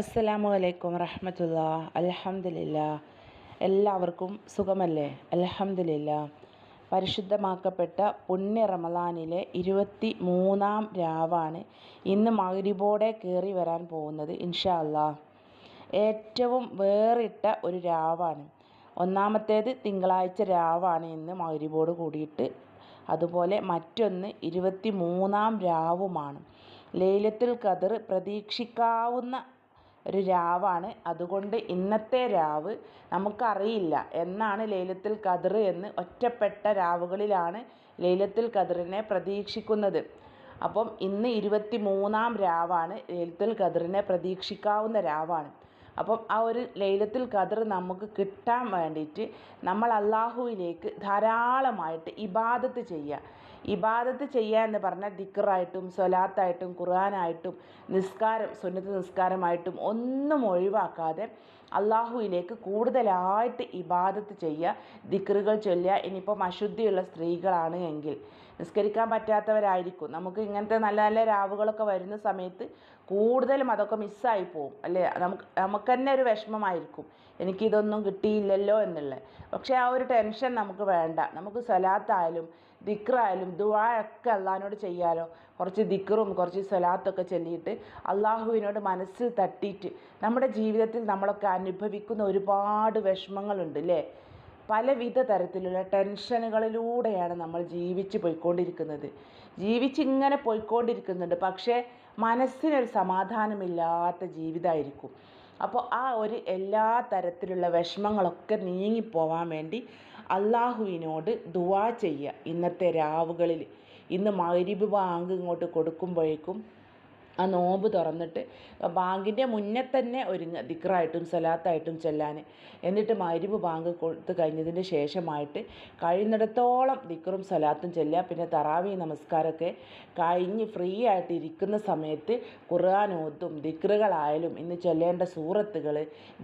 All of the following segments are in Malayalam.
അസ്സലാമു അലൈക്കും റഹ്മത്തുള്ള. അലഹമില്ല എല്ലാവർക്കും സുഖമല്ലേ? അലഹമില്ല പരിശുദ്ധമാക്കപ്പെട്ട പുണ്യ റമദാനിലെ ഇരുപത്തി മൂന്നാം രാവാണ് ഇന്ന് മകരിബോടെ കയറി വരാൻ പോകുന്നത് ഇൻഷാ ഏറ്റവും വേറിട്ട ഒരു രാവാണ്. ഒന്നാമത്തേത് തിങ്കളാഴ്ച രാവാണ് ഇന്ന് മകരിബോട് കൂടിയിട്ട്. അതുപോലെ മറ്റൊന്ന് ഇരുപത്തി മൂന്നാം രാവുമാണ്. ലേലത്തിൽ കതിർ പ്രതീക്ഷിക്കാവുന്ന ഒരു രാവാണ്. അതുകൊണ്ട് ഇന്നത്തെ രാവ് നമുക്കറിയില്ല. എന്നാണ് ലൈലത്തുൽ ഖദർ എന്ന് ഒറ്റപ്പെട്ട രാവുകളിലാണ് ലൈലത്തുൽ ഖദറിനെ പ്രതീക്ഷിക്കുന്നത്. അപ്പം ഇന്ന് ഇരുപത്തി മൂന്നാം രാവാണ് ലൈലത്തുൽ ഖദറിനെ പ്രതീക്ഷിക്കാവുന്ന രാവാണ്. അപ്പം ആ ഒരു ലൈലത്തുൽ ഖദർ നമുക്ക് കിട്ടാൻ വേണ്ടിയിട്ട് നമ്മൾ അള്ളാഹുവിലേക്ക് ധാരാളമായിട്ട് ഇബാദത്ത് ചെയ്യുക. ഇബാദത്ത് ചെയ്യുക എന്ന് പറഞ്ഞാൽ ദിക്കറായിട്ടും സ്വലാത്തായിട്ടും ഖുർആനായിട്ടും നിസ്കാരം സുന്നത്ത് നിസ്കാരമായിട്ടും ഒന്നും ഒഴിവാക്കാതെ അള്ളാഹുവിലേക്ക് കൂടുതലായിട്ട് ഇബാദത്ത് ചെയ്യുക ദിക്കറുകൾ ചൊല്ലുക ഇനിയിപ്പം അശുദ്ധിയുള്ള സ്ത്രീകളാണ് എങ്കിൽ. നിസ്കരിക്കാൻ പറ്റാത്തവരായിരിക്കും. നമുക്ക് ഇങ്ങനത്തെ നല്ല നല്ല രാവുകളൊക്കെ വരുന്ന സമയത്ത് കൂടുതലും അതൊക്കെ മിസ്സായി പോകും അല്ലേ? നമുക്ക് നമുക്ക് തന്നെ ഒരു വിഷമമായിരിക്കും. എനിക്കിതൊന്നും കിട്ടിയില്ലല്ലോ എന്നുള്ളത് പക്ഷേ ആ ഒരു ടെൻഷൻ നമുക്ക് വേണ്ട. നമുക്ക് സ്വലാത്തായാലും ദിക്റായാലും ദുവായൊക്കെ അള്ളാഹിനോട് ചെയ്യാലോ. കുറച്ച് ദിക്റും കുറച്ച് സ്വലാത്തൊക്കെ ചൊല്ലിയിട്ട് അള്ളാഹുവിനോട് മനസ്സിൽ തട്ടിയിട്ട് നമ്മുടെ ജീവിതത്തിൽ നമ്മളൊക്കെ അനുഭവിക്കുന്ന ഒരുപാട് വിഷമങ്ങളുണ്ട് അല്ലേ പലവിധ തരത്തിലുള്ള ടെൻഷനുകളിലൂടെയാണ് നമ്മൾ ജീവിച്ച് പോയിക്കൊണ്ടിരിക്കുന്നത്. ജീവിച്ചിങ്ങനെ പോയിക്കൊണ്ടിരിക്കുന്നുണ്ട്. പക്ഷേ മനസ്സിനൊരു സമാധാനമില്ലാത്ത ജീവിതമായിരിക്കും അപ്പോൾ ആ ഒരു എല്ലാ തരത്തിലുള്ള വിഷമങ്ങളൊക്കെ നീങ്ങിപ്പോവാൻ വേണ്ടി അള്ളാഹുവിനോട് ദുവാ ചെയ്യുക. ഇന്നത്തെ രാവുകളിൽ ഇന്ന് മഗ്രിബ് ബാങ്ക് ഇങ്ങോട്ട് കൊടുക്കുമ്പോഴേക്കും ആ നോമ്പ് തുറന്നിട്ട് ബാങ്കിന്റെ മുന്നേ തന്നെ ഒരുങ്ങുക ദിക്റായിട്ടും സലാത്തായിട്ടും ചെല്ലാൻ എന്നിട്ട് മഗ്രിബ് ബാങ്ക് കൊടുത്ത് കഴിഞ്ഞതിന് ശേഷമായിട്ട് കഴിയുന്നിടത്തോളം ദിക്റും സലാത്തും ചെല്ലുക പിന്നെ തറാവി നമസ്കാരമൊക്കെ കഴിഞ്ഞ് ഫ്രീ ആയിട്ട് ഇരിക്കുന്ന സമയത്ത് ഖുർആൻ ഓത്തും ദിക്റുകളായാലും ഇന്ന് ചൊല്ലേണ്ട സൂറത്തുകൾ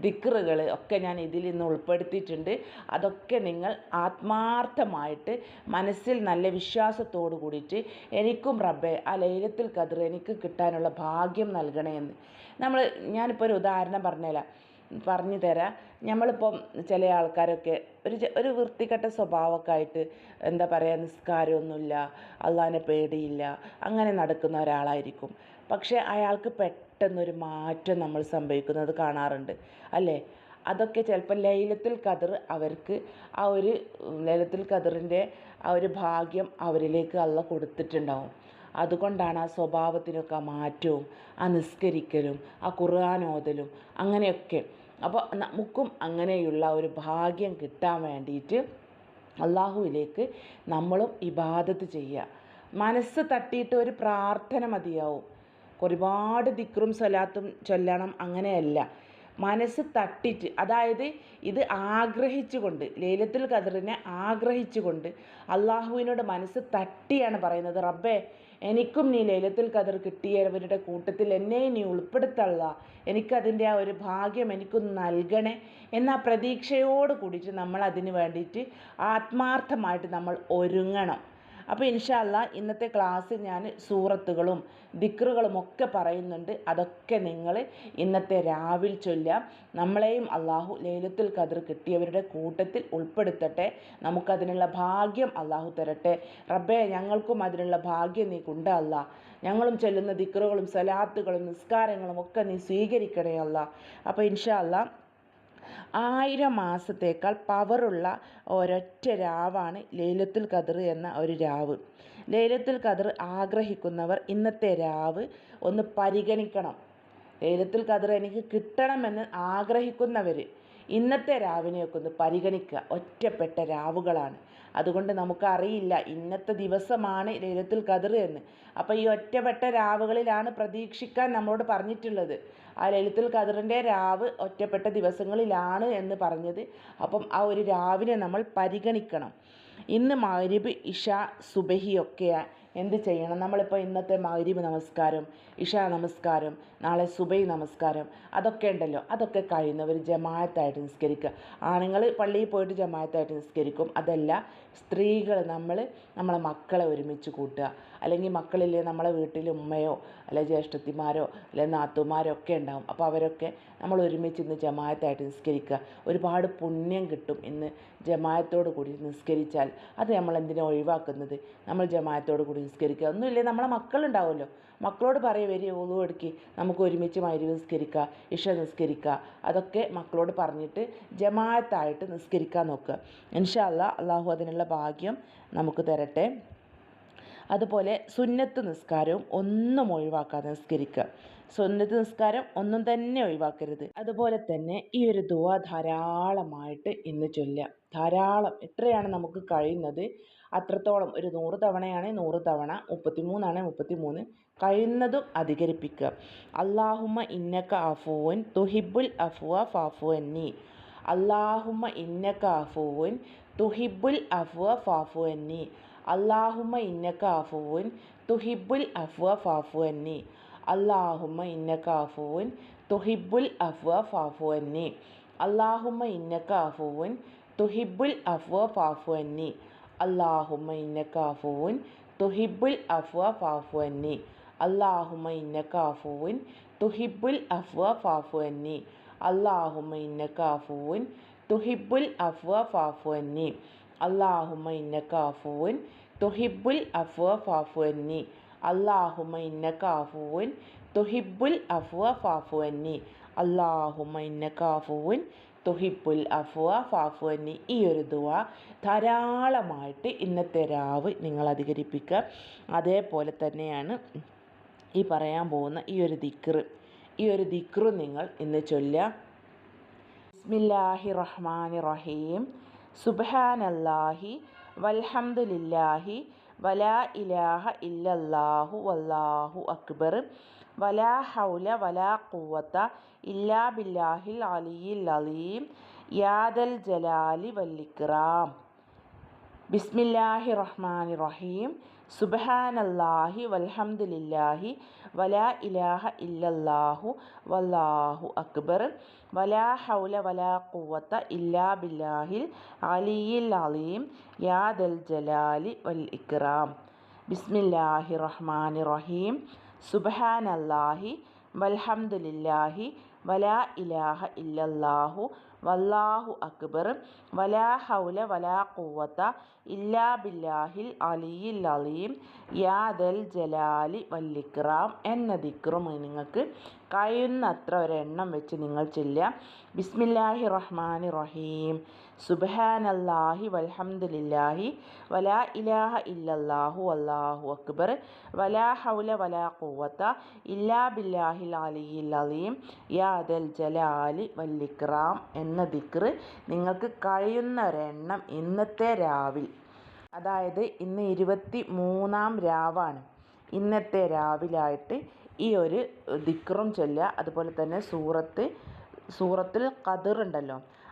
ദിക്റുകൾ ഒക്കെ ഞാൻ ഇതിൽ ഇന്ന് ഉൾപ്പെടുത്തിയിട്ടുണ്ട്. അതൊക്കെ നിങ്ങൾ ആത്മാർത്ഥമായിട്ട് മനസ്സിൽ നല്ല വിശ്വാസത്തോടു കൂടിയിട്ട് എനിക്കും റബ്ബെ ആ ലൈലത്തിൽ കതിർ എനിക്ക് കിട്ടാനുള്ള ഭാഗ്യം നൽകണേ എന്ന് നമ്മൾ ഞാനിപ്പോൾ ഒരു ഉദാഹരണം പറഞ്ഞുതരാം പറഞ്ഞു തരാം. നമ്മളിപ്പം ചില ആൾക്കാരൊക്കെ ഒരു ഒരു വൃത്തികെട്ട സ്വഭാവമൊക്കെ ആയിട്ട് എന്താ പറയുക നിസ്കാരമൊന്നുമില്ല അള്ളാഹിനെ പേടിയില്ല അങ്ങനെ നടക്കുന്ന ഒരാളായിരിക്കും. പക്ഷേ അയാൾക്ക് പെട്ടെന്നൊരു മാറ്റം നമ്മൾ സംഭവിക്കുന്നത് കാണാറുണ്ട്. അല്ലേ? അതൊക്കെ ചിലപ്പോൾ ലൈലത്തിൽ കതിർ അവർക്ക് ആ ഒരു ലൈലത്തിൽ കതിറിന്റെ ആ ഒരു ഭാഗ്യം അവരിലേക്ക് അള്ള കൊടുത്തിട്ടുണ്ടാവും. അതുകൊണ്ടാണ് ആ സ്വഭാവത്തിനൊക്കെ മാറ്റവും ആ നിസ്കരിക്കലും ആ ഓതലും അങ്ങനെയൊക്കെ. അപ്പോൾ നമുക്കും അങ്ങനെയുള്ള ഒരു ഭാഗ്യം കിട്ടാൻ വേണ്ടിയിട്ട് അള്ളാഹുവിലേക്ക് നമ്മളും ഇബാദത്ത് ചെയ്യുക. മനസ്സ് തട്ടിയിട്ട് ഒരു പ്രാർത്ഥന മതിയാവും. ഒരുപാട് ദിക്റും സ്വലാത്തും ചൊല്ലണം അങ്ങനെയല്ല. മനസ്സ് തട്ടിട്ട് അതായത് ഇത് ആഗ്രഹിച്ചുകൊണ്ട് ലൈലത്തുൽ ഖദറിനെ ആഗ്രഹിച്ചുകൊണ്ട് അള്ളാഹുവിനോട് മനസ്സ് തട്ടിയാണ് പറയുന്നത്. റബ്ബേ എനിക്കും നീ ലൈലത്തുൽ ഖദർ കിട്ടിയവരുടെ കൂട്ടത്തിൽ എന്നെ നീ ഉൾപ്പെടുത്തള്ള. എനിക്കതിന്റെ ആ ഒരു ഭാഗ്യം എനിക്കൊന്ന് നൽകണേ എന്ന പ്രതീക്ഷയോട് കൂടിയിട്ട് നമ്മൾ അതിന് വേണ്ടിയിട്ട് ആത്മാർത്ഥമായിട്ട് നമ്മൾ ഒരുങ്ങണം. അപ്പോൾ ഇൻഷാല്ല ഇന്നത്തെ ക്ലാസ്സിൽ ഞാൻ സൂറത്തുകളും ദിക്റുകളും ഒക്കെ പറയുന്നുണ്ട്. അതൊക്കെ നിങ്ങൾ ഇന്നത്തെ രാവിൽ ചൊല്ലാം നമ്മളെയും അള്ളാഹു ലൈലത്തുൽ കതിർ കിട്ടിയവരുടെ കൂട്ടത്തിൽ ഉൾപ്പെടുത്തട്ടെ. നമുക്കതിനുള്ള ഭാഗ്യം അള്ളാഹു തരട്ടെ. റബ്ബേ ഞങ്ങൾക്കും അതിനുള്ള ഭാഗ്യം നീ കൊണ്ടല്ല ഞങ്ങളും ചൊല്ലുന്ന ദിക്റുകളും സലാത്തുകളും നിസ്കാരങ്ങളും ഒക്കെ നീ സ്വീകരിക്കണേ അല്ല. അപ്പോൾ ഇൻഷാല്ല ആയിരം മാസത്തേക്കാൾ പവറുള്ള ഒരൊറ്റ രാവാണ് ലൈലത്തുൽ ഖദർ എന്ന ഒരു രാവ്. ലൈലത്തുൽ ഖദർ ആഗ്രഹിക്കുന്നവർ ഇന്നത്തെ രാവ് ഒന്ന് പരിഗണിക്കണം. ലൈലത്തുൽ ഖദർ എനിക്ക് കിട്ടണമെന്ന് ആഗ്രഹിക്കുന്നവർ ഇന്നത്തെ രാവിനെയൊക്കെ ഒന്ന് പരിഗണിക്കുക. ഒറ്റപ്പെട്ട രാവുകളാണ്. അതുകൊണ്ട് നമുക്കറിയില്ല ഇന്നത്തെ ദിവസമാണ് ലൈലത്തുൽ ഖദർ എന്ന്. അപ്പോൾ ഈ ഒറ്റപ്പെട്ട രാവുകളിലാണ് പ്രതീക്ഷിക്കാൻ നമ്മളോട് പറഞ്ഞിട്ടുള്ളത്. ആ ലൈലത്തുൽ ഖദറിന്റെ രാവ് ഒറ്റപ്പെട്ട ദിവസങ്ങളിലാണ് എന്ന് പറഞ്ഞത്. അപ്പം ആ ഒരു രാവിനെ നമ്മൾ പരിഗണിക്കണം. ഇന്ന് മഗ്രിബ് ഇഷ സുബഹിയൊക്കെ എന്ത് ചെയ്യണം? നമ്മളിപ്പോൾ ഇന്നത്തെ മഗ്രിബ് നമസ്കാരം ഇഷ നമസ്കാരം നാളെ സുബൈ നമസ്കാരം അതൊക്കെ ഉണ്ടല്ലോ. അതൊക്കെ കഴിയുന്നവർ ജമായത്തായിട്ട് നിസ്കരിക്കുക. ആണുങ്ങൾ പള്ളിയിൽ പോയിട്ട് ജമായത്തായിട്ട് നിസ്കരിക്കും. അതല്ല സ്ത്രീകൾ നമ്മൾ നമ്മളെ മക്കളെ ഒരുമിച്ച് കൂട്ടുക. അല്ലെങ്കിൽ മക്കളില്ലേ നമ്മളെ വീട്ടിൽ ഉമ്മയോ അല്ലെ ജ്യേഷ്ഠത്തിമാരോ അല്ലെ നാത്തുമാരോ ഒക്കെ ഉണ്ടാവും. അപ്പോൾ അവരൊക്കെ നമ്മൾ ഒരുമിച്ച് ഇന്ന് ജമായത്തായിട്ട് നിസ്കരിക്കുക. ഒരുപാട് പുണ്യം കിട്ടും ഇന്ന് ജമായത്തോട് കൂടി നിസ്കരിച്ചാൽ. അത് നമ്മൾ എന്തിനാണ് ഒഴിവാക്കുന്നത്? നമ്മൾ ജമായത്തോട് കൂടി നിസ്കരിക്കുക. ഒന്നുമില്ലേ നമ്മളെ മക്കളുണ്ടാവുമല്ലോ. മക്കളോട് പറയും വരി ഒന്നു എടുക്കി നമുക്ക് ഒരുമിച്ച് മൈരി നിസ്കരിക്കുക ഇഷ നിസ്കരിക്കുക അതൊക്കെ മക്കളോട് പറഞ്ഞിട്ട് ജമാഅത്തായിട്ട് നിസ്കരിക്കാൻ നോക്കുക ഇൻഷാല്ല അള്ളാഹു അതിനുള്ള ഭാഗ്യം നമുക്ക് തരട്ടെ. അതുപോലെ സുന്നത്ത് നിസ്കാരവും ഒന്നും ഒഴിവാക്കാതെ നിസ്കരിക്കുക സുന്നത്ത് നിസ്കാരം ഒന്നും തന്നെ ഒഴിവാക്കരുത്. അതുപോലെ തന്നെ ഈ ഒരു ദുവ ധാരാളമായിട്ട് ഇന്ന് ചൊല്ലുക. ധാരാളം എത്രയാണ് നമുക്ക് കഴിയുന്നത്? അത്രത്തോളം ഒരു നൂറ് തവണയാണ് നൂറ് തവണ മുപ്പത്തിമൂന്നാണ് മുപ്പത്തിമൂന്ന്. കഴിയുന്നതും അധികരിപ്പിക്കുക. അള്ളാഹുമ്മ ഇന്നക്ക അഫുവൻ തുഹിബുൽ അഫുവ ഫാഫു എന്നി അള്ളാഹുമ്മ ഇന്നക്ക അഫുവൻ തുഹിബുൽ അഫുവ ഫാഫു എന്നി അള്ളാഹുമ്മ ഇന്നക്ക അഫുവൻ തുഹിബുൽ അഫുവ ഫാഫു അന്നി. അള്ളാഹുമ്മ ഇന്നക്ക അഫുവൻ തുഹിബുൽ അഫ്വ ഫാഫു അന്നി. അള്ളാഹുമ്മ ഇന്നക്ക അഫുവൻ തുഹിബുൽ അഫ്വ ഫാഫു അന്നി. അള്ളാഹുമ്മ ഇന്നക്ക അഫുവൻ തുഹിബുൽ അഫ്വ ഫാഫു അന്നി. അള്ളാഹുമ്മ ഇന്നക്ക അഫുവൻ തുഹിബുൽ അഫ്വ ഫാഫു അന്നി. അള്ളാഹുമ്മ ഇന്നക്ക അഫുവൻ തുഹിബുൽ അഫ്വ ഫാഫു അന്നി. അള്ളാഹുമ്മ ഇന്നക്ക അഫുവൻ തുഹിബുൽ അഫ്വ ഫാഫു അന്നി. അള്ളാഹുമ്മ ഇന്നക അഫുവൻ തുഹിബുൽ അഫ്വ ഫാഫു അന്നി. അള്ളാഹുമ്മ ഇന്നക്ക അഫുവൻ തുഹിബുൽ അഫ്വ ഫാഫു അന്നി. ഈ ഒരു ദുവ ധാരാളമായിട്ട് ഇന്നത്തെ രാവ് നിങ്ങൾ അധികരിപ്പിക്കുക. അതേപോലെ തന്നെയാണ് ഈ പറയാൻ പോകുന്ന ഈ ഒരു ദിക്റ്. ഈ ഒരു ദിക്റ് നിങ്ങൾ ഇന്ന് ചൊല്ലുക. ബിസ്മില്ലാഹി റഹ്മാനി റഹീം സുബ്ഹാനല്ലാഹി വൽഹംദുലില്ലാഹി വലാ ഇലാഹ ഇല്ലല്ലാഹു വല്ലാഹു അക്ബർ. വലാ ഹൗല വലാ ഖുവത ഇല്ലാ ബില്ലാഹിൽ അലിയിൽ അലീം. യാദൽ ജലാലി വല്ലിക്റാം. ബിസ്മില്ലാഹി റഹ്മാനി റഹീം. സുബ്ഹാനല്ലാഹി വൽഹംദുലില്ലാഹി വലാ ഇലാഹ ഇല്ലല്ലാഹു വല്ലാഹു അക്ബർ. വലാ ഹൗല വലാ ഖുവത ഇല്ലാ ബില്ലാഹിൽ അലിയിൽ അലീം. യാദൽ ജലാലി വൽ ഇക്റാം ബിസ്മില്ലാഹി റഹ്മാനി റഹീം. സുബ്ഹാനല്ലാഹി വൽഹംദുലില്ലാഹി വലാ ഇലാഹ ഇല്ലല്ലാഹു വല്ലാഹു അക്ബർ. വലാ ഹൗല വലാ ഖുവത ഇല്ലാ ബില്ലാഹിൽ അലിയിൽ അലീം. യാദൽ ജലാലി വല്ലിക്റാം എന്ന ദിക്റും നിങ്ങൾക്ക് കഴിയുന്നത്ര ഒരെണ്ണം വെച്ച് നിങ്ങൾ ചെല്ലുക. ബിസ്മില്ലാഹി റഹ്മാനി റഹീം. സുബ്ഹാനല്ലാഹി വൽഹംദുലില്ലാഹി വലാ ഇലാഹ ഇല്ലല്ലാഹു അല്ലാഹു അക്ബർ. വലാ ഹൗല വലാ ഖുവത ഇല്ലാ ബില്ലാഹിൽ അലിയിൽ അലീം. യാദൽ ജലാലി വല്ലിക്റാം എന്ന ദിക്റ് നിങ്ങൾക്ക് കഴിയുന്ന ഒരെണ്ണം ഇന്നത്തെ രാവിൽ. അതായത് ഇന്ന് ഇരുപത്തി മൂന്നാം രാവാണ്. ഇന്നത്തെ രാവിലായിട്ട് ഈ ഒരു ദിക്റും ചൊല്ലുക. അതുപോലെ തന്നെ സൂറത്ത് സൂറത്തിൽ ഖദർ ഉണ്ടല്ലോ.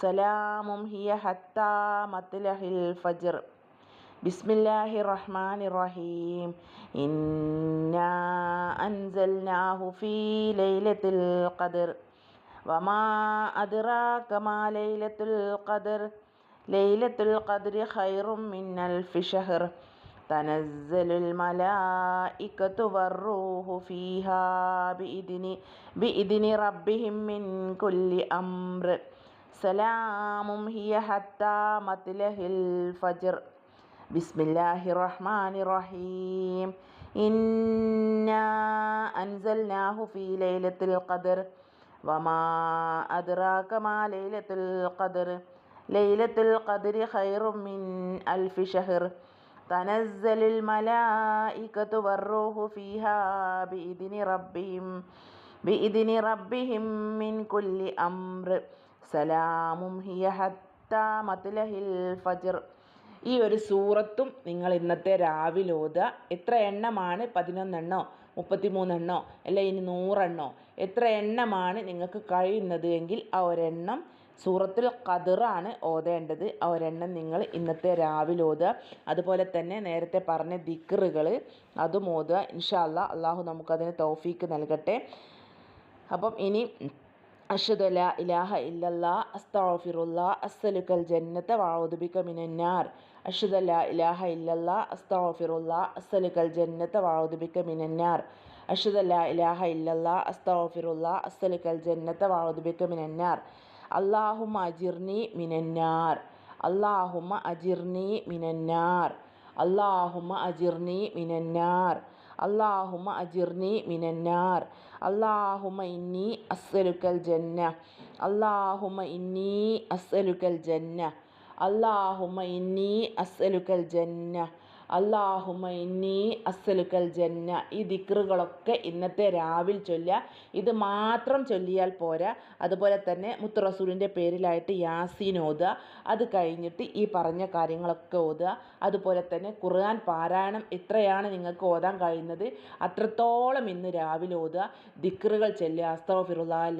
സലാമും ഹിയ ഹത്താ മത്ലഹിൽ ഫജ്ർ ബിസ്മില്ലാഹി റഹ്മാനി റഹീം ഇന്നാ അൻസൽനാഹു ഫീ ലൈലത്തിൽ ഖദർ വമാ അദ്റാക മാ ലൈലത്തുൽ ഖദർ ലൈലത്തുൽ ഖദ്രി ഖൈറും മിൻ അൽഫി ഷഹർ تنزل الملائكة والروح فيها بإذن بإذن ربهم من كل أمر سلام هي حتى مطلع الفجر. بسم الله الرحمن الرحيم. إنا أنزلناه في ليلة القدر. وما أدراك ما ليلة القدر. ليلة القدر خير من ألف شهر. تنزل الملائكة والروح فيها بإذن ربهم. بإذن ربهم من كل أمر. സലാമും ഹിയ ഹത്താ മത്ലഹിൽ ഈ ഒരു സൂറത്തും നിങ്ങൾ ഇന്നത്തെ രാവിലെ ഓത എത്ര എണ്ണമാണ്? പതിനൊന്നെണ്ണോ? മുപ്പത്തിമൂന്നെണ്ണോ? അല്ല ഇനി നൂറെണ്ണോ? എത്ര എണ്ണമാണ് നിങ്ങൾക്ക് കഴിയുന്നത് എങ്കിൽ ആ ഒരെണ്ണം സൂറത്തിൽ കതിറാണ് ഓതേണ്ടത്. ആ ഒരെണ്ണം നിങ്ങൾ ഇന്നത്തെ രാവിലെ ഓതുക. അതുപോലെ തന്നെ നേരത്തെ പറഞ്ഞ ദിക്റുകൾ അതും ഓതുക. ഇൻഷാല്ല അള്ളാഹു നമുക്കതിന് തോഫീക്ക് നൽകട്ടെ. അപ്പം ഇനി അഷ്ഹദു ലാ ഇലാഹ ഇല്ലല്ലാ അസ്താഫിറുല്ലാ അസ്സലുക്കൽ ജന്നത വഅഊദു ബിക മിനന്നാർ അഷ്ഹദു ലാ ഇലാഹ ഇല്ലല്ലാ അസ്താഫിറുല്ലാ അസ്സലുക്കൽ ജന്നത വഅഊദു ബിക മിനന്നാർ അഷ്ഹദു ലാ ഇലാഹ ഇല്ലല്ലാ അസ്താഫിറുല്ലാ അസ്സലുക്കൽ ജന്നത വഅഊദു ബിക മിനന്നാർ അല്ലാഹുമ്മ അജിർനി മിനന്നാർ അല്ലാഹുമ്മ അജിർനി മിനന്നാർ അല്ലാഹുമ്മ അജിർനി മിനന്നാർ അല്ലാഹുമ്മ അജിർനി മിനന്നാർ. അള്ളാഹുമ ഇന്നി അസ്സലുക്കൽ ജന്ന. അള്ളാഹുമ ഇന്നി അസ്സലുക്കൽ ജന്ന. അള്ളാഹുമ ഇന്നി അസ്സലുക്കൽ ജന്ന. അള്ളാഹുമ ഇന്നി അസ്സലുക്കൽ ജന്ന. ഈ ദിക്റുകളൊക്കെ ഇന്നത്തെ രാവിൽ ചൊല്ലുക. ഇത് മാത്രം ചൊല്ലിയാൽ പോരാ. അതുപോലെ തന്നെ മുത്തറസൂലിന്റെ പേരിലായിട്ട് യാസീൻ ഓതുക. അത് കഴിഞ്ഞിട്ട് ഈ പറഞ്ഞ കാര്യങ്ങളൊക്കെ ഓതുക. അതുപോലെ തന്നെ ഖുർആൻ പാരായണം എത്രയാണ് നിങ്ങൾക്ക് ഓതാൻ കഴിയുന്നത്? അത്രത്തോളം ഇന്ന് രാവിലെ ഓതുക. ദിക്റുകൾ ചൊല്ലുക.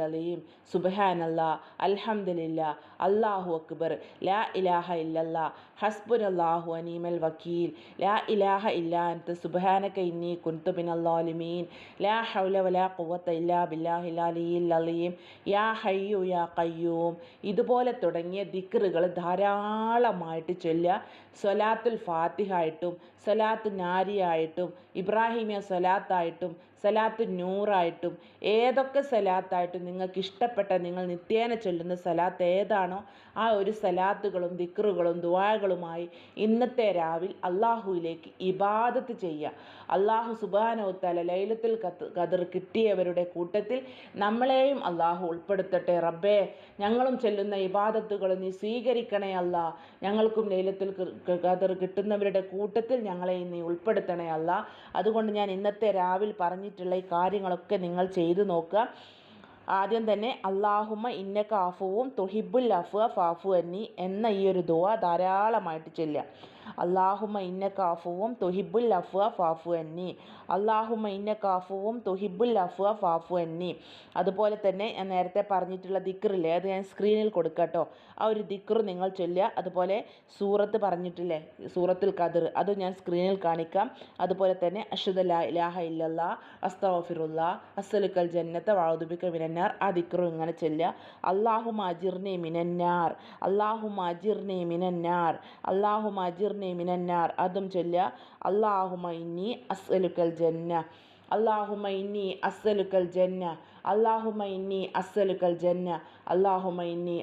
അലീം സുബ്ഹാനല്ലാ. അൽഹംദുലില്ലാ. അല്ലാഹു അക്ബർ. ലാ ഇലാഹ ഇല്ലല്ലാ. ഹസ്ബുനല്ലാഹു അനീമൽ വക്കീൽ. ലാ ഇലാഹ ഇല്ലാ അൻത. സുബ്ഹാനക ഇന്നി കുന്തു മിനൽ ളാലിമീൻ ലാ ഹൗല വലാ ഖുവത ഇല്ലാ ബില്ലാഹിൽ അലിയിൽ അലീം യാ ഹയ്യു യാ ഖയ്യൂം. ഇതുപോലെ തുടങ്ങിയ ദിക്റുകൾ ധാരാളമായിട്ട് ചൊല്ലുക. സ്വലാത്തുൽ ഫാത്തിഹ ആയിട്ടും സ്വലാത്ത് നാരിയായിട്ടും ഇബ്രാഹിമിയ സ്വലാത്തായിട്ടും സലാത്ത് നൂറായിട്ടും ഏതൊക്കെ സലാത്തായിട്ടും നിങ്ങൾക്ക് ഇഷ്ടപ്പെട്ട നിങ്ങൾ നിത്യേന ചൊല്ലുന്ന സലാത്ത് ഏതാണോ ആ ഒരു സലാത്തുകളും ദിക്റുകളും ദുവാകളുമായി ഇന്നത്തെ രാവിൽ അള്ളാഹുവിലേക്ക് ഇബാദത്ത് ചെയ്യുക. അള്ളാഹു സുബാനോത്തല ലൈലത്തിൽ കതിർ കിട്ടിയവരുടെ കൂട്ടത്തിൽ നമ്മളെയും അള്ളാഹു ഉൾപ്പെടുത്തട്ടെ റബ്ബേ. ഞങ്ങളും ചെല്ലുന്ന ഇബാദത്തുകൾ നീ സ്വീകരിക്കണേ അല്ല. ഞങ്ങൾക്കും ലൈലത്തിൽ കതിർ കിട്ടുന്നവരുടെ കൂട്ടത്തിൽ ഞങ്ങളെ നീ ഉൾപ്പെടുത്തണേ അല്ല. അതുകൊണ്ട് ഞാൻ ഇന്നത്തെ രാവിൽ പറഞ്ഞിട്ടുള്ള ഈ കാര്യങ്ങളൊക്കെ നിങ്ങൾ ചെയ്തു നോക്കുക. ആദ്യം തന്നെ അള്ളാഹുമ്മ ഇന്നക അഫുവും തുഹിബുൽ അഫുവ ഫാഫു അന്നി എന്ന ഈ ഒരു ദുവ ധാരാളമായിട്ട് ചൊല്ലുക. അള്ളാഹുമ്മ ഇന്നക അഫുവും തൊഹിബുൽ അഫുവ ഫാഫു അന്നി. അള്ളാഹുമ ഇന്നക അഫുവും തൊഹിബുൽ അഫുവ ഫാഫു അന്നി. അതുപോലെ തന്നെ ഞാൻ നേരത്തെ പറഞ്ഞിട്ടുള്ള ദിക്റില്ലേ അത് ഞാൻ സ്ക്രീനിൽ കൊടുക്കട്ടോ ആ ഒരു ദിക്റ് നിങ്ങൾ ചൊല്ലുക. അതുപോലെ സൂറത്ത് പറഞ്ഞിട്ടില്ലേ സൂറത്തുൽ ഖദർ അത് ഞാൻ സ്ക്രീനിൽ കാണിക്കാം. അതുപോലെ തന്നെ അഷദ് ലാ ഇലാഹ ഇല്ലല്ലാ അസ്തഫിറുല്ല അസ്സലുക്കൽ ജന്നത്ത വാഴുദുബിക്ക മിനന്നാർ ആ ദിക്റും ഇങ്ങനെ ചൊല്ലുക. അള്ളാഹു മാജിർനെ മിനന്നാർ അള്ളാഹു മാജിർനെ മിനന്നാർ അള്ളാഹു അജിർനി മിനന്നാർ അതും ചൊല്ലുക അല്ലാഹുമ ഇന്നി ജന്ന അല്ലാഹുമ ഇന്നി ജന്ന അല്ലാഹുമ ഇന്നി ജന്ന അല്ലാഹുമ ഇന്നി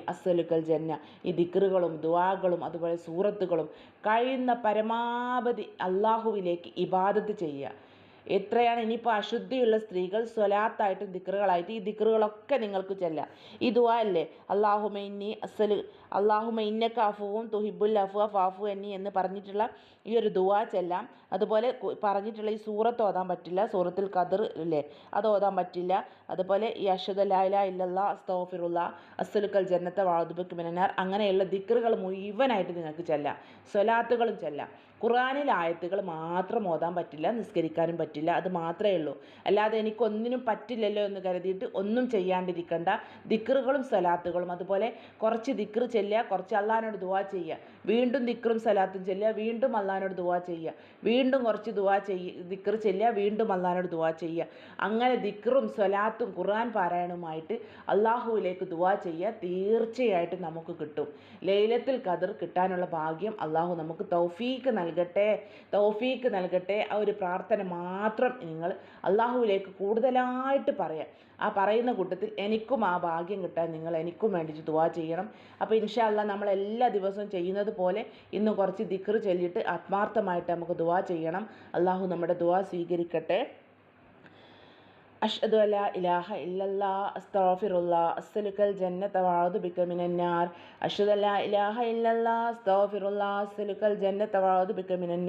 ജന്ന. ഈ ദിക്റുകളും ദുആകളും അതുപോലെ സൂറത്തുകളും കഴിയുന്ന പരമാവധി അള്ളാഹുവിലേക്ക് ഇബാദത്ത് ചെയ്യുക. എത്രയാണ് ഇനിയിപ്പോൾ അശുദ്ധിയുള്ള സ്ത്രീകൾ സ്വലാത്തായിട്ടും ദിക്റുകളായിട്ട് ഈ ദിക്റുകളൊക്കെ നിങ്ങൾക്ക് ചെല്ലാം. ഈ ദുവാ അല്ലേ അള്ളാഹുമൈനി അസലു അള്ളാഹുമ ഇന്നക അഫുവും തുഹിബുൽ അഫുവ ഫാഫു എന്നി എന്ന് പറഞ്ഞിട്ടുള്ള ഈ ഒരു ദുവാ ചെല്ലാം. അതുപോലെ പറഞ്ഞിട്ടുള്ള ഈ സൂറത്ത് ഓതാൻ പറ്റില്ല. സൂറത്തുൽ ഖദർ അല്ലേ അത് ഓതാൻ പറ്റില്ല. അതുപോലെ ഈ അഷദ് ലാ ഇലാഹ ഇല്ലല്ലാ അസ്തഗ്ഫിറുല്ലാ അസ്സലുക്കൽ ജന്നത്തെ വഅദുബിക മിനനാർ അങ്ങനെയുള്ള ദിക്റുകൾ മുഴുവനായിട്ട് നിങ്ങൾക്ക് ചെല്ലാം. സ്വലാത്തുകളും ചെല്ലാം. ഖുറാനിൽ ആയത്തുകൾ മാത്രം ഓതാൻ പറ്റില്ല നിസ്കരിക്കാനും പറ്റില്ല. അത് മാത്രമേ ഉള്ളൂ. അല്ലാതെ എനിക്കൊന്നിനും പറ്റില്ലല്ലോ എന്ന് കരുതിയിട്ട് ഒന്നും ചെയ്യാണ്ടിരിക്കണ്ട ദിക്റുകളും സ്വലാത്തുകളും. അതുപോലെ കുറച്ച് ദിക്റ് ചെല്ലുക കുറച്ച് അള്ളഹാനോട് ദുവാ ചെയ്യുക. വീണ്ടും ദിക്റും സലാത്തും ചെല്ലുക വീണ്ടും അള്ളഹാനോട് ദുവാ ചെയ്യുക. വീണ്ടും കുറച്ച് ദുവാ ചെയ്യ ദിക്ർ ചെല്ലുക വീണ്ടും അള്ളഹാനോട് ദുവാ ചെയ്യുക. അങ്ങനെ ദിക്റും സ്വലാത്തും ഖുർആൻ പാരായണവുമായിട്ട് അള്ളാഹുവിലേക്ക് ദുവാ ചെയ്യുക തീർച്ചയായിട്ടും നമുക്ക് കിട്ടും. ലൈലത്തിൽ കതിർ കിട്ടാനുള്ള ഭാഗ്യം അള്ളാഹു നമുക്ക് തൗഫീക്ക് നൽകട്ടെ. തൗഫീക്ക് നൽകട്ടെ. ആ ഒരു പ്രാർത്ഥന മാത്രം നിങ്ങൾ അള്ളാഹുവിലേക്ക് കൂടുതലായിട്ട് പറയാം. ആ പറയുന്ന കൂട്ടത്തിൽ എനിക്കും ആ ഭാഗ്യം കിട്ടാൻ നിങ്ങൾ എനിക്കും വേണ്ടിയിട്ട് ദുവാ ചെയ്യണം. അപ്പോൾ ഇൻഷാല്ല നമ്മൾ എല്ലാ ദിവസവും ചെയ്യുന്നത് പോലെ ഇന്ന് കുറച്ച് ദിക്കർ ചൊല്ലിയിട്ട് ആത്മാർത്ഥമായിട്ട് നമുക്ക് ദുവാ ചെയ്യണം. അള്ളാഹു നമ്മുടെ ദുവാ സ്വീകരിക്കട്ടെ. അഷ്ഹദു അല ഇലാഹ ഇല്ലല്ലാ അസ്തഗ്ഫിറുല്ലാ അസ്സലുക്കൽ ജന്നത വഅഊദു ബിക മിനൻ അഷ്ഹദു അല ഇലാഹ ഇല്ലല്ലാ അസ്തഗ്ഫിറുല്ലാ അസ്സലുക്കൽ ജന്നത വഅഊദു ബിക മിനൻ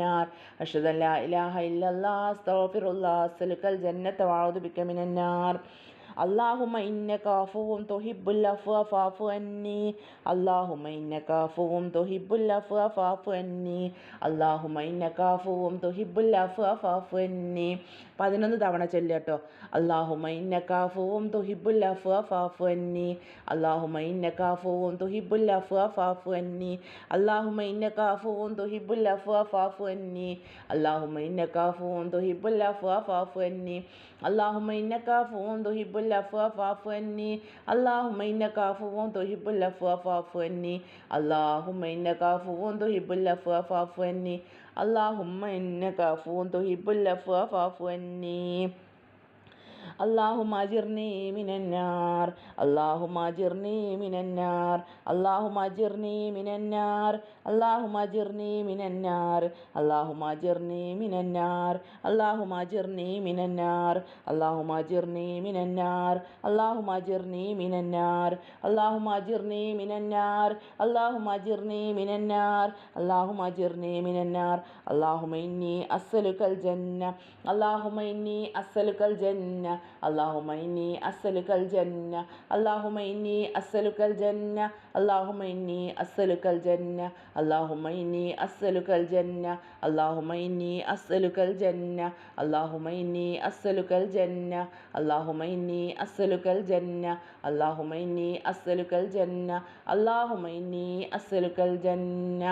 അഷ്ഹദു അല ഇലാഹ ഇല്ലല്ലാ അസ്തഗ്ഫിറുല്ലാ അസ്സലുക്കൽ ജന്നത വഅഊദു ബിക മിനൻ अल्लाहुम इन्नकाफ़ुम तोहिबुल्लाफ़ाफ़ु अन्नी अल्लाहुम इन्नकाफ़ुम तोहिबुल्लाफ़ाफ़ु अन्नी അള്ളാഹുമ ഇന്നക്കാഫുവും തൊഹിബുല്ലഫുഅഫുന്നി പതിനൊന്ന് തവണ ചൊല്ലുക കേട്ടോ അള്ളാഹുമ ഇന്നക്കാഫുവും തൊഹിബുല്ലഫുഅഫുന്നി അള്ളാഹുമ ഇന്നക്കാഫുവും തൊഹിബുല്ലഫുഅഫുന്നി അള്ളാഹുമ ഇന്നക്കാഫുവും തൊഹിബുല്ലഫുഅഫുന്നി അള്ളാഹുമ ഇന്നക്കാഫുവും തൊഹിബുല്ലഫുഅഫുന്നി അള്ളാഹുമ ഇന്നക്കാഫുവും തൊഹിബുൽ തുഹിബുൽ അഫ്വ ഫാഫു അന്നി അള്ളാഹുമ ഇന്നക്കാഫുവും തുഹിബുൽ അഫ്വ ഫാഫു അന്നി അള്ളാഹുമ ഇന്നക്കാഫുവും തുഹിബുൽ അഫ്വ ഫാഫു അന്നി അള്ളാഹു മാജിർനി മിനന്നാർ അള്ളാഹു മാജിർനി മിനന്നാർ അള്ളാഹു മാജിർനി മിനന്നാർ അള്ളാഹു മാജിർനി മിനന്നാർ അള്ളാഹു മാജിർനി മിനന്നാർ അള്ളാഹു മാജിർനി മിനന്നാർ അള്ളാഹു മാജിർനി മിനന്നാർ അള്ളാഹു മാജിർനി മിനന്നാർ അള്ളാഹു മാജിർനി മിനന്നാർ അള്ളാഹു മാജിർനി മിനന്നാർ അള്ളാഹു മാജിർനി മിനന്നാർ അള്ളാഹുമ ഇന്നി അസ്സലുക്കൽ ജന്ന അള്ളാഹുമ ഇന്നി അസ്സലുക്കൽ ജന്ന അള്ളാഹുമൈനി അസ്സലുക്കൽ ജന്ന അള്ളാഹുമൈനി അസ്സലുക്കൽ ജന്ന അള്ളാഹുമൈനി അസ്സലുക്കൽ ജന്ന അള്ളാഹുമൈനി അസ്സലുക്കൽ ജന്ന അള്ളാഹുമൈനി അസ്സലുക്കൽ ജന്ന അള്ളാഹുമൈനി അസ്സലുക്കൽ ജന്ന അള്ളാഹുമൈനി അസ്സലുക്കൽ ജന്ന അള്ളാഹുമൈനി അസ്സലുക്കൽ ജന്ന അള്ളാഹുമൈനി അസ്സലുക്കൽ ജന്ന.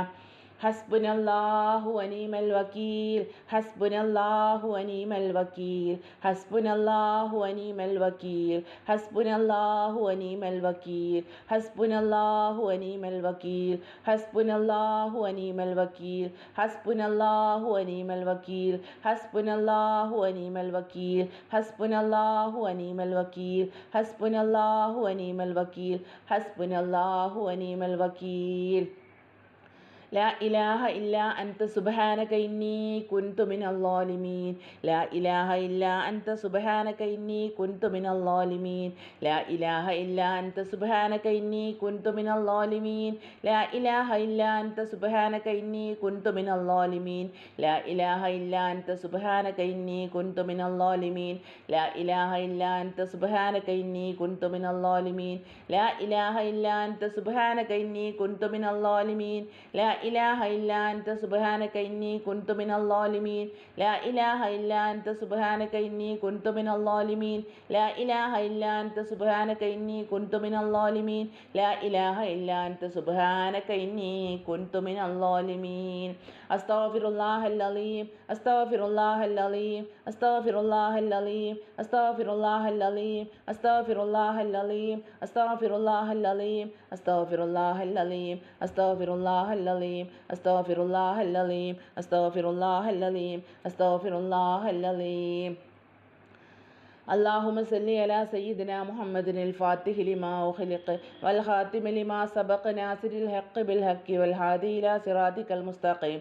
ஹஸ்புன் அல்லாஹு அனிமல் வக்கீல் ஹஸ்புன் அல்லாஹு அனிமல் வக்கீல் ஹஸ்புன் அல்லாஹு அனிமல் வக்கீல் ஹஸ்புன் அல்லாஹு அனிமல் வக்கீல் ஹஸ்புன் அல்லாஹு அனிமல் வக்கீல் ஹஸ்புன் அல்லாஹு அனிமல் வக்கீல் ஹஸ்புன் அல்லாஹு அனிமல் வக்கீல் ஹஸ்புன் அல்லாஹு அனிமல் வக்கீல் ஹஸ்புன் அல்லாஹு அனிமல் வக்கீல் ஹஸ்புன் அல்லாஹு அனிமல் வக்கீல் ஹஸ்புன் அல்லாஹு அனிமல் வக்கீல் ലാ ഇലാഹ ഇല്ല അൻത സുബഹാനക ഇന്നി കുൻതു മിനല്ലാലിമീൻ ലാ ഇലാഹ ഇല്ല അൻത സുബഹാനക ഇന്നി കുൻതു മിനല്ലാലിമീൻ ലാ ഇലാഹ ഇല്ല അൻത സുബഹാനക ഇന്നി കുൻതു മിനല്ലാലിമീൻ ലാ ഇലാഹ ഇല്ല അൻത സുബഹാനക ഇന്നി കുൻതു മിനല്ലാലിമീൻ ലാ ഇലാഹ ഇല്ല അൻത സുബഹാനക ഇന്നി കുൻതു മിനല്ലാലിമീൻ ലാ ഇലാഹ ഇല്ല അൻത സുബഹാനക ഇന്നി കുൻതു മിനല്ലാലിമീൻ ലാ ഇലാഹ ഇല്ല അൻത സുബഹാനക ഇന്നി കുൻതു മിനല്ലാലിമീൻ ലാ إله إلا أنت سبحانك إني كنت من الظالمين. لا إله إلا أنت سبحانك إني كنت من الظالمين. لا إله إلا أنت سبحانك إني كنت من الظالمين. لا إله إلا أنت سبحانك إني كنت من الظالمين. أستغفر الله العظيم أستغفر الله العظيم أستغفر الله العظيم أستغفر الله العظيم أستغفر الله العظيم أستغفر الله العظيم أستغفر الله العظيم أستغفر الله العظيم. أستغفر الله العظيم أستغفر الله العظيم أستغفر الله العظيم اللهم صل على سيدنا محمد الفاتح لما أخلق والخاتم لما سبق ناصر الحق بالحق والهادي إلى صراطك المستقيم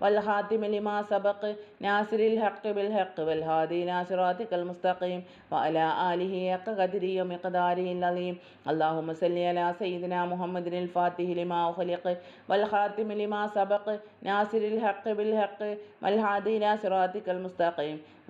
والخاتم لما سبق ناصر الحق بالحق والهادي إلى صراطك المستقيم وعلى آله حق قدره ومقداره العظيم اللهم صل على سيدنا محمد الفاتح لما أخلق والخاتم لما سبق ناصر الحق بالحق والهادي إلى صراطك المستقيم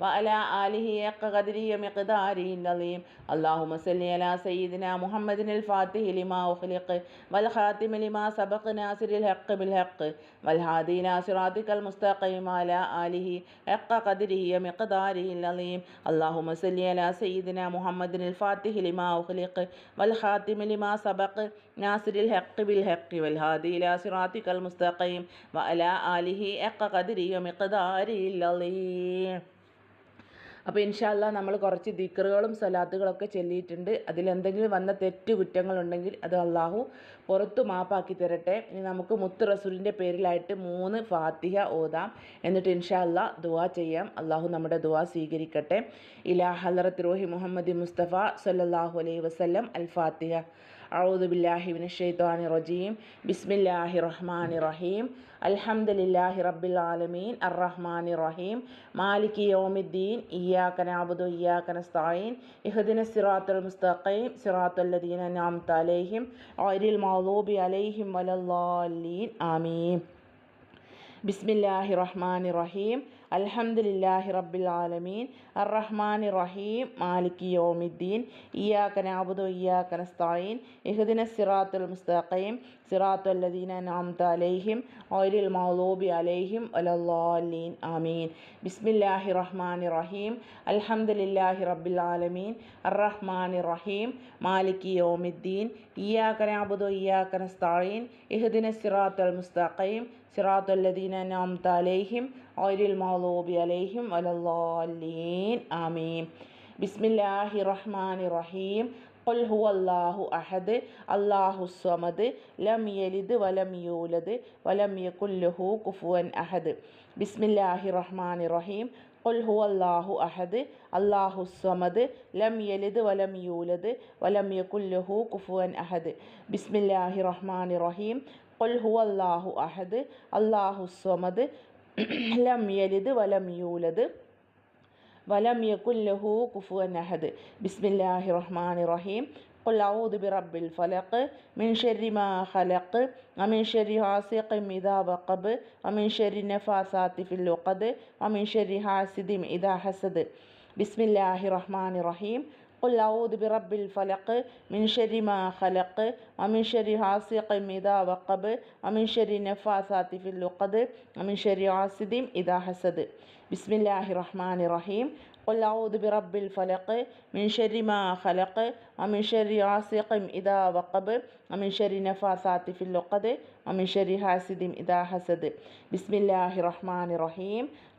വഅല ആലിഹി ഖദരിയ മിഖ്ദാരി അലീം അല്ലാഹുമ്മ സല്ലി അലാ സയ്യിദിന മുഹമ്മദിനിൽ ഫാത്തിഹി ലിമാ ഉഖ്ലിഖ് വൽ ഖാതിമി ലിമാ സബഖ് നാസിരിൽ ഹഖ് ബിൽ ഹഖ് വൽ ഹാദി ഇലാ സിറാതിക്കൽ മുസ്തഖീം അല ആലിഹി ഹഖ ഖദരിയ മിഖ്ദാരി അലീം അല്ലാഹുമ്മ സല്ലി അലാ സയ്യിദിന മുഹമ്മദിനിൽ ഫാത്തിഹി ലിമാ ഉഖ്ലിഖ് വൽ ഖാതിമി ലിമാ സബഖ് നാസിരിൽ ഹഖ് ബിൽ ഹഖ് വൽ ഹാദി ഇലാ സിറാതിക്കൽ മുസ്തഖീം വഅല ആലിഹി ഹഖ ഖദരിയ മിഖ്ദാരി അലീം അപ്പോൾ ഇൻഷാല്ല നമ്മൾ കുറച്ച് ദിക്കറുകളും സലാത്തുകളൊക്കെ ചൊല്ലിയിട്ടുണ്ട്. അതിലെന്തെങ്കിലും വന്ന തെറ്റ് കുറ്റങ്ങളുണ്ടെങ്കിൽ അത് അള്ളാഹു പുറത്തു മാപ്പാക്കി തരട്ടെ. ഇനി നമുക്ക് മുത്ത് റസൂലിന്റെ പേരിലായിട്ട് മൂന്ന് ഫാത്തിഹ ഓതാം. എന്നിട്ട് ഇൻഷാല്ല ദുവാ ചെയ്യാം. അള്ളാഹു നമ്മുടെ ദുവാ സ്വീകരിക്കട്ടെ. ഇലാ ഹലറത്ത് റോഹി മുഹമ്മദ് മുസ്തഫ സല്ലാഹു അലൈഹി വസ്ലം അൽ ഫാത്തിഹ. ബില്ലാഹി ഷെയ്ത്വാനി റജീം ബിസ്മില്ലാഹി റഹ്മാൻ റഹീം അൽഹംദുലില്ലാഹി റബ്ബിൽ ആലമീൻ അറഹ്മാൻ റഹീം മാലിക് യോമിദ്ദീൻ ഇയാക്കന അബുദു ഇയാക്കന സ്ഥായീൻ ഇഹദിന സിറാത്തുൽ മുസ്തഖീം സിറാത്തുല്ലദീന നാം തലേഹിം ഐരിൽ മൗലൂബി അലൈഹിം വലല്ലാലീൻ ആമീൻ ബിസ്മില്ലാഹി റഹ്മാൻ റഹീം അലഹമുല്ലാഹി റബ്ബിൽ ആലമീൻ അറഹ്മാൻ റഹീം മാലിക് യോമിദ്ദീൻ ഇയാക്കന അബുദു ഇയാക്കന സ്ഥായിൻ ഇഹുദിന സിറാത്തുൽ മുസ്തഖീം സിറാത്തുൽ ലദീന നാംത അലൈഹിം ഓരിൽ മൗലൂബി അലൈഹിം അലല്ലാലീൻ ആമീൻ. ബിസ്മില്ലാഹി റഹ്മാൻ റഹീം അൽഹംദുലില്ലാഹി റബ്ബിൽ ആലമീൻ. അറഹ്മാൻ റഹീം മാലിക് യോമിദ്ദീൻ ഇയാക്കന അബുദു ഇയാക്കന സ്ഥായിൻ ഇഹുദിന സിറാത്തുൽ മുസ്തഖീം സിറാത്തുൽ ലദീന നാംത അലൈഹിം ഓരിൽ മൗലൂബി അലൈഹിം അലല്ലാലീൻ نعبد وإياك نستعين اهدنا الصراط المستقيم صراط الذين أنعمت عليهم غير المغضوب عليهم ولا الضالين آمين بسم الله الرحمن الرحيم قل هو الله أحد الله الصمد لم يلد ولم يولد ولم يكن له كفوا أحد بسم الله الرحمن الرحيم قل هو الله أحد الله الصمد لم يلد ولم يولد ولم يكن له كفوا أحد بسم الله الرحمن الرحيم قل هو الله أحد الله الصمد لم يلد ولم يولد ولم يكن له كفوا أحد. بسم الله الرحمن الرحيم. قل أعوذ برب الفلق من شر ما خلق ومن شر غاسق إذا وقب ومن شر النفاثات في العقد ومن شر حاسد إذا حسد. بسم الله الرحمن الرحيم. قل أعوذ برب الفلق من شر ما خلق ومن شر حاسق إذا وقب ومن شر النفاثات في العقد ومن شر حاسد إذا حسد. بسم الله الرحمن الرحيم. قل أعوذ برب الفلق من شر ما خلق ومن شر غاسق إذا وقب ومن شر نفاثات في العقد ومن شر حاسد إذا حسد. بسم الله الرحمن الرحيم.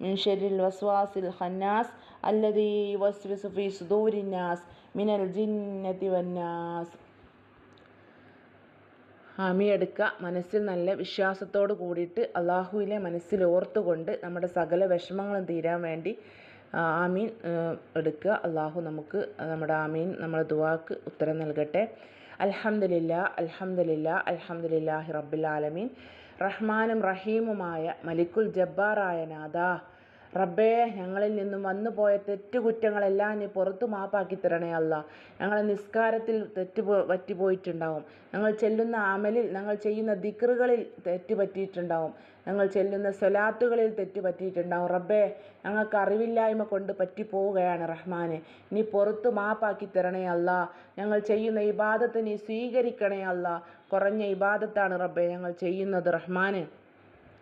من شر الوسواس الخناس الذي يوسوس في صدور الناس من الجنة والناس ഹാമി എടുക്കുക മനസ്സിൽ നല്ല വിശ്വാസത്തോട് കൂടിയിട്ട് അള്ളാഹുവിനെ മനസ്സിൽ ഓർത്തുകൊണ്ട് നമ്മുടെ സകല വിഷമങ്ങളും തീരാൻ വേണ്ടി ആമീൻ എടുക്കുക അള്ളാഹു നമുക്ക് നമ്മുടെ ആമീൻ നമ്മുടെ ദുവാക്ക് ഉത്തരം നൽകട്ടെ അൽഹംദുലില്ല അൽഹംദുലില്ല അൽഹംദുലില്ലാഹി റബ്ബിൽ ആലമീൻ റഹ്മാനും റഹീമുമായ മലിക്കുൽ ജബ്ബാറായ നാഥ റബ്ബേ ഞങ്ങളിൽ നിന്നും വന്നു പോയ തെറ്റുകുറ്റങ്ങളെല്ലാം നീ പുറത്തു മാപ്പാക്കി തരണേ അല്ല ഞങ്ങളെ നിസ്കാരത്തിൽ തെറ്റ് പറ്റിപ്പോയിട്ടുണ്ടാവും. ഞങ്ങൾ ചെല്ലുന്ന അമലിൽ ഞങ്ങൾ ചെയ്യുന്ന ദിക്റുകളിൽ തെറ്റ് പറ്റിയിട്ടുണ്ടാവും. ഞങ്ങൾ ചെല്ലുന്ന സ്വലാത്തുകളിൽ തെറ്റ് പറ്റിയിട്ടുണ്ടാവും. റബ്ബേ ഞങ്ങൾക്ക് അറിവില്ലായ്മ കൊണ്ട് പറ്റിപ്പോവുകയാണ് റഹ്മാനെ. നീ പുറത്തു മാപ്പാക്കി തരണേ അല്ല ഞങ്ങൾ ചെയ്യുന്ന ഇബാദത്ത് നീ സ്വീകരിക്കണേ അല്ല കുറഞ്ഞ ഇബാദത്താണ് റബ്ബെ ഞങ്ങൾ ചെയ്യുന്നത് റഹ്മാന്.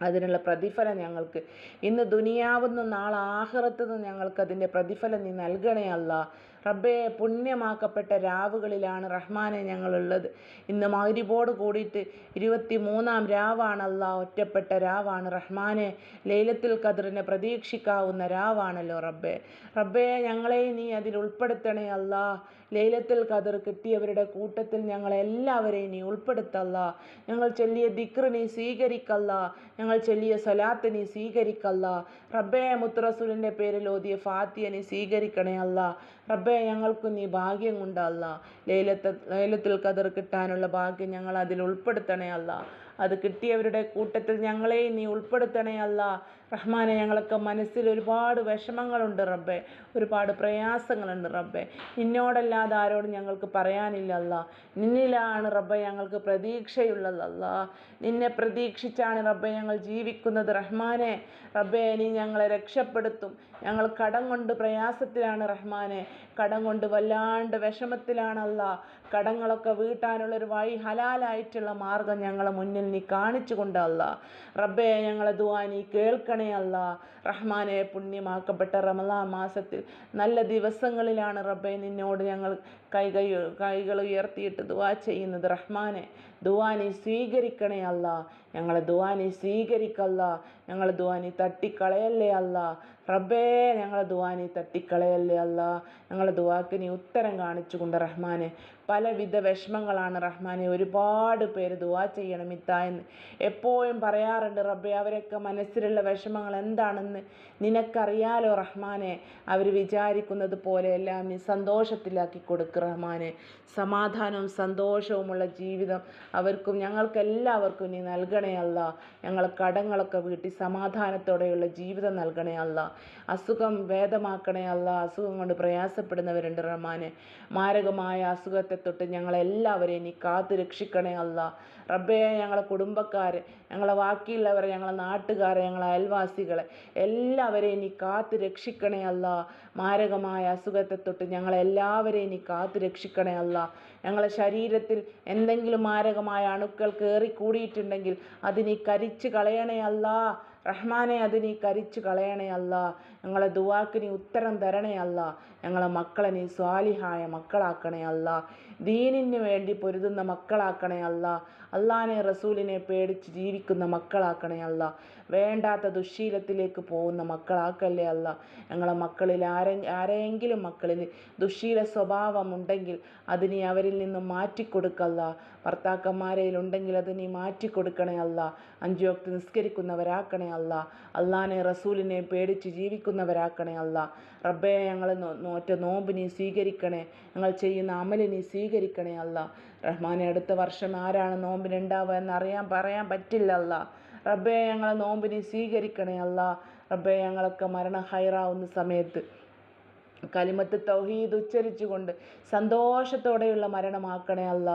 അതിനുള്ള പ്രതിഫലം ഞങ്ങൾക്ക്. ഇന്ന് ദുനിയാവുന്ന നാളെ ആഹ്റത്തുനിന്ന് ഞങ്ങൾക്ക് അതിന്റെ പ്രതിഫലം നീ നൽകണേ അല്ല. റബ്ബേ പുണ്യമാക്കപ്പെട്ട രാവുകളിലാണ് റഹ്മാനെ ഞങ്ങളുള്ളത്. ഇന്ന് മൗരിബോട് കൂടിയിട്ട് ഇരുപത്തി മൂന്നാം രാവാണല്ല ഒറ്റപ്പെട്ട രാവാണ് റഹ്മാനെ. ലൈലത്തുൽ കതിറിനെ പ്രതീക്ഷിക്കാവുന്ന രാവാണല്ലോ റബ്ബേ. റബ്ബേ ഞങ്ങളെ നീ അതിൽ ഉൾപ്പെടുത്തണേ അല്ലാ. ലൈലത്തുൽ ഖദർ കിട്ടിയവരുടെ കൂട്ടത്തിൽ ഞങ്ങളെല്ലാവരെയും നീ ഉൾപ്പെടുത്തല്ല. ഞങ്ങൾ ചൊല്ലിയ ദിക്റ് നീ സ്വീകരിക്കല്ല. ഞങ്ങൾ ചൊല്ലിയ സ്വലാത്ത് നീ സ്വീകരിക്കല്ല. റബ്ബേ മുത്തറസുലിന്റെ പേരിൽ ഓതിയ ഫാത്തിയ നീ സ്വീകരിക്കണേ അല്ല. റബ്ബേ ഞങ്ങൾക്ക് നീ ഭാഗ്യം കൊണ്ടല്ല. ലൈലത്ത് ലൈലത്തുൽ ഖദർ കിട്ടാനുള്ള ഭാഗ്യം ഞങ്ങൾ അതിൽ ഉൾപ്പെടുത്തണേ അല്ല. അത് കിട്ടിയവരുടെ കൂട്ടത്തിൽ ഞങ്ങളെയും നീ ഉൾപ്പെടുത്തണേ അല്ല. റഹ്മാനെ ഞങ്ങൾക്ക് മനസ്സിൽ ഒരുപാട് വിഷമങ്ങളുണ്ട് റബ്ബേ. ഒരുപാട് പ്രയാസങ്ങളുണ്ട് റബ്ബെ. നിന്നോടല്ലാതെ ആരോടും ഞങ്ങൾക്ക് പറയാനില്ലല്ല. നിന്നിലാണ് റബ്ബെ ഞങ്ങൾക്ക് പ്രതീക്ഷയുള്ളതല്ല. നിന്നെ പ്രതീക്ഷിച്ചാണ് റബ്ബെ ഞങ്ങൾ ജീവിക്കുന്നത്. റഹ്മാനെ റബ്ബെ നീ ഞങ്ങളെ രക്ഷപ്പെടുത്തും. ഞങ്ങൾ കടം കൊണ്ട് പ്രയാസത്തിലാണ് റഹ്മാനെ. കടം കൊണ്ട് വല്ലാണ്ട് വിഷമത്തിലാണല്ല. കടങ്ങളൊക്കെ വീട്ടാനുള്ളൊരു വഴി ഹലാലായിട്ടുള്ള മാർഗം ഞങ്ങളെ മുന്നിൽ നീ കാണിച്ചു കൊണ്ടല്ല റബ്ബെ ഞങ്ങളെ ദുആ നീ കേൾക്കണേ. അല്ല റഹ്മാനെ പുണ്യമാക്കപ്പെട്ട റമലാ മാസത്തിൽ നല്ല ദിവസങ്ങളിലാണ് റബ്ബെ നിന്നോട് ഞങ്ങൾ കൈകൾ കൈകൾ ഉയർത്തിയിട്ട് ദുവാ ചെയ്യുന്നത്. റഹ്മാനെ ദുആ നീ സ്വീകരിക്കണേ അല്ല ഞങ്ങളെ ദുആ സ്വീകരിക്കല്ല. ഞങ്ങളെ ദുആ തട്ടിക്കളയല്ലേ അല്ല. റബ്ബേ ഞങ്ങളെ ദുആ തട്ടിക്കളയല്ലേ അല്ല. ഞങ്ങളെ ദുആക്ക് നീ ഉത്തരം കാണിച്ചുകൊണ്ട് റഹ്മാനെ. പലവിധ വിഷമങ്ങളാണ് റഹ്മാനെ ഒരുപാട് പേര് ദുആ ചെയ്യണം ഇത്തായെന്ന് എപ്പോഴും പറയാറുണ്ട് റബ്ബെ അവരൊക്കെ മനസ്സിലുള്ള വിഷമങ്ങൾ എന്താണെന്ന് നിനക്കറിയാലോ റഹ്മാനെ? അവർ വിചാരിക്കുന്നത് പോലെ എല്ലാം നീ സന്തോഷത്തിലാക്കി കൊടുക്ക് റഹ്മാനെ. സമാധാനവും സന്തോഷവുമുള്ള ജീവിതം അവർക്കും ഞങ്ങൾക്കെല്ലാവർക്കും നീ നൽകണേ. അല്ല ഞങ്ങളെ കടങ്ങളൊക്കെ വീട്ടി സമാധാനത്തോടെയുള്ള ജീവിതം നൽകണേ അല്ല അസുഖം ഭേദമാക്കണേ അല്ല അസുഖം കൊണ്ട് പ്രയാസപ്പെടുന്നവരുണ്ട് റഹ്മാനെ. മാരകമായ അസുഖത്തെ തൊട്ട് ഞങ്ങളെല്ലാവരെയും നീ കാത്തു രക്ഷിക്കണേ അല്ല റബ്ബേ ഞങ്ങളെ കുടുംബക്കാരെ ഞങ്ങളെ ബാക്കിയുള്ളവരെ ഞങ്ങളെ നാട്ടുകാരെ ഞങ്ങളെ അയൽവാസികളെ എല്ലാവരെയും നീ കാത്തു രക്ഷിക്കണേ അല്ല മാരകമായ അസുഖത്തെ തൊട്ട് ഞങ്ങളെല്ലാവരെയും നീ കാത്തു രക്ഷിക്കണേ അല്ല ഞങ്ങളെ ശരീരത്തിൽ എന്തെങ്കിലും മാരകമായ അണുക്കൾ കയറി കൂടിയിട്ടുണ്ടെങ്കിൽ നീ കരിച്ച് കളയണേ അല്ല റഹ്മാനെ അത് കരിച്ചു കളയണേ അല്ല ഞങ്ങളെ ദുവാക്ക് നീ ഉത്തരം തരണേ അല്ല. ഞങ്ങളെ മക്കളെ നീ സ്വാലിഹായ മക്കളാക്കണേ അല്ല. ദീനിന് വേണ്ടി പൊരുതുന്ന മക്കളാക്കണേ അല്ല. അള്ളാനെ റസൂലിനെ പേടിച്ച് ജീവിക്കുന്ന മക്കളാക്കണേ അല്ല. വേണ്ടാത്ത ദുശ്ശീലത്തിലേക്ക് പോകുന്ന മക്കളാക്കല്ലേ അല്ല. ഞങ്ങളെ മക്കളിൽ ആരെ ആരെങ്കിലും മക്കളിൽ ദുശ്ശീല സ്വഭാവമുണ്ടെങ്കിൽ അത് നീ അവരിൽ നിന്നും മാറ്റിക്കൊടുക്കല്ല. ഭർത്താക്കന്മാരിലുണ്ടെങ്കിൽ അത് നീ മാറ്റിക്കൊടുക്കണേ അല്ല. അഞ്ചു വക്ത് നിസ്കരിക്കുന്നവരാക്കണേ അല്ല. അള്ളാനെ റസൂലിനെ പേടിച്ച് ജീവിക്കുന്നവരാക്കണേ അല്ല. റബ്ബേ ഞങ്ങൾ നോറ്റ നോമ്പ് നീ സ്വീകരിക്കണേ. ഞങ്ങൾ ചെയ്യുന്ന അമൽ നീ സ്വീകരിക്കണേ അല്ല. റഹ്മാനെ അടുത്ത വർഷം ആരാണ് നോമ്പിനുണ്ടാവുക എന്നറിയാൻ പറയാൻ പറ്റില്ല അല്ല. റബ്ബേ ഞങ്ങളെ നോമ്പിനെ സ്വീകരിക്കണേ അല്ല. റബ്ബേ ഞങ്ങളൊക്കെ മരണം ഹൈറാവുന്ന സമയത്ത് കലിമത്ത് തൗഹീദ് ഉച്ചരിച്ചുകൊണ്ട് സന്തോഷത്തോടെയുള്ള മരണമാക്കണേ അല്ല.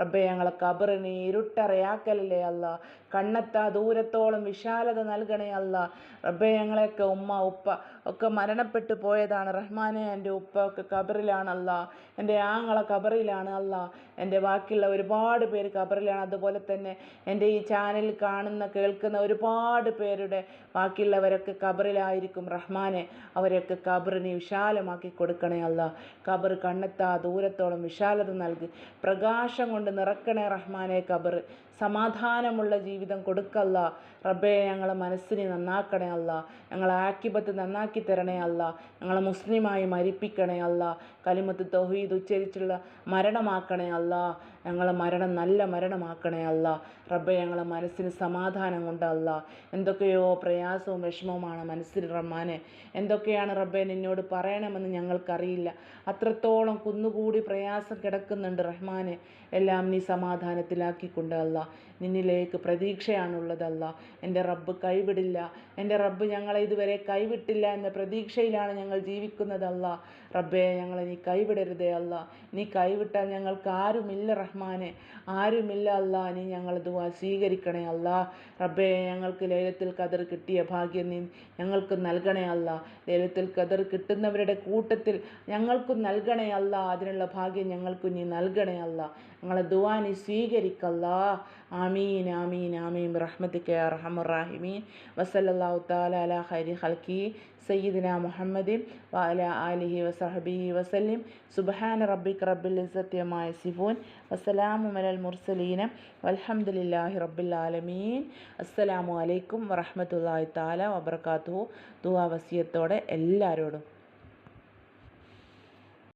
റബ്ബെ ഞങ്ങളെ കബറിനെ ഇരുട്ടറയാക്കലല്ലേ അല്ല. കണ്ണെത്താ ദൂരത്തോളം വിശാലത നൽകണേ അല്ല. റബ്ബെ ഞങ്ങളെയൊക്കെ ഉമ്മ ഉപ്പ ഒക്കെ മരണപ്പെട്ടു പോയതാണ്. റഹ്മാനെ എന്റെ ഉപ്പ ഒക്കെ കബറിലാണല്ല എന്റെ ആങ്ങളെ കബറിലാണ് അല്ല. എന്റെ ബാക്കിയുള്ള ഒരുപാട് പേര് കബറിലാണ് അതുപോലെ തന്നെ എന്റെ ഈ ചാനൽ കാണുന്ന കേൾക്കുന്ന ഒരുപാട് പേരുടെ ബാക്കിയുള്ളവരൊക്കെ കബറിലായിരിക്കും റഹ്മാനെ അവരൊക്കെ കബറിനെ വിശാലമാക്കി കൊടുക്കണേ അല്ല. കബർ കണ്ണെത്താ ദൂരത്തോളം വിശാലത നൽകി. പ്രകാശം കൊണ്ട് നിറക്കണേ റഹ്മാനെ കബർ സമാധാനമുള്ള ജീവിതം കൊടുക്കല്ല. റബ്ബേ ഞങ്ങളെ മനസ്സിനെ നന്നാക്കണേ അല്ല. ഞങ്ങളെ ആക്കിപത്ത് നന്നാക്കി തരണേ അല്ല. ഞങ്ങളെ മുസ്ലിമായി മരിപ്പിക്കണേ അല്ല. കലിമത്ത് തൗഹീദ് ഉച്ചരിച്ചുള്ള മരണമാക്കണേ അല്ല. ഞങ്ങളെ മരണം നല്ല മരണമാക്കണേ അല്ല. റബ്ബെ ഞങ്ങളെ മനസ്സിന് സമാധാനം കൊണ്ടല്ല എന്തൊക്കെയോ പ്രയാസവും വിഷമവുമാണ് മനസ്സിൽ റഹ്മാനെ. എന്തൊക്കെയാണ് റബ്ബെ നിന്നോട് പറയണമെന്ന് ഞങ്ങൾക്കറിയില്ല. അത്രത്തോളം കുന്നുകൂടി പ്രയാസം കിടക്കുന്നുണ്ട് റഹ്മാനെ. എല്ലാം നീ സമാധാനത്തിലാക്കിക്കൊണ്ടല്ല നിന്നിലേക്ക് പ്രതീക്ഷയാണുള്ളതല്ല എന്റെ റബ്ബ് കൈവിടില്ല. എന്റെ റബ്ബ് ഞങ്ങളെ ഇതുവരെ കൈവിട്ടില്ല എന്ന പ്രതീക്ഷയിലാണ് ഞങ്ങൾ ജീവിക്കുന്നത് ജീവിക്കുന്നതല്ല റബ്ബേ ഞങ്ങളെ നീ കൈവിടരുതേ അല്ല. നീ കൈവിട്ടാൽ ഞങ്ങൾക്ക് ആരുമില്ല റഹ്മാനെ. ആരുമില്ല അല്ല. നീ ഞങ്ങൾ ദുവാ സ്വീകരിക്കണേ അല്ല. റബ്ബേ ഞങ്ങൾക്ക് ലേലത്തിൽ കദർ കിട്ടിയ ഭാഗ്യം നീ ഞങ്ങൾക്ക് നൽകണേ അല്ല. ലേലത്തിൽ കദർ കിട്ടുന്നവരുടെ കൂട്ടത്തിൽ ഞങ്ങൾക്കും നൽകണേ അല്ല. അതിനുള്ള ഭാഗ്യം ഞങ്ങൾക്ക് നീ നൽകണേ അല്ല. ഞങ്ങളെ ദുവാ നീ സ്വീകരിക്കല്ല ആമീൻ ആമീൻ ആമീൻ. റഹ്മത്തിക്ക് റഹമുറാഹിമീൻ വസല്ലാ താല അല ഹൽക്കി സയ്യിദിന മുഹമ്മദിൻ വാല ആലിഹി വസഹബിഹി വസല്ലിം. സുബ്ഹാന റബ്ബിക് റബ്ബിൽ സത്യമായ സിഫോൻ വസ്സലാമു മലൽ മുർസലീന. വൽഹംദുലില്ലാഹി റബ്ബിൽ ആലമീൻ. അസ്സലാമു അലൈക്കും വറഹ്മത്തുള്ളാഹി തആല വബറകാതുഹു. ദുആ വസിയത്തോടെ എല്ലാവരോടും